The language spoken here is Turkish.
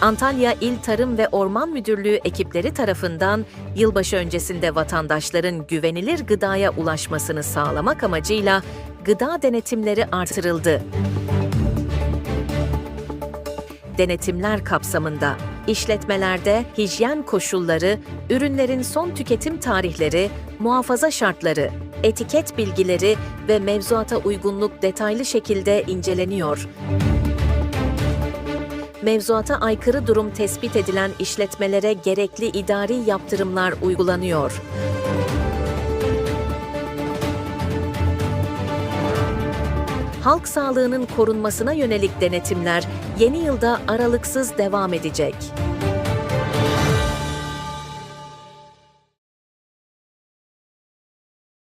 Antalya İl Tarım ve Orman Müdürlüğü ekipleri tarafından yılbaşı öncesinde vatandaşların güvenilir gıdaya ulaşmasını sağlamak amacıyla gıda denetimleri artırıldı. Denetimler kapsamında işletmelerde hijyen koşulları, ürünlerin son tüketim tarihleri, muhafaza şartları, etiket bilgileri ve mevzuata uygunluk detaylı şekilde inceleniyor mevzuata aykırı durum tespit edilen işletmelere gerekli idari yaptırımlar uygulanıyor. Halk sağlığının korunmasına yönelik denetimler yeni yılda aralıksız devam edecek.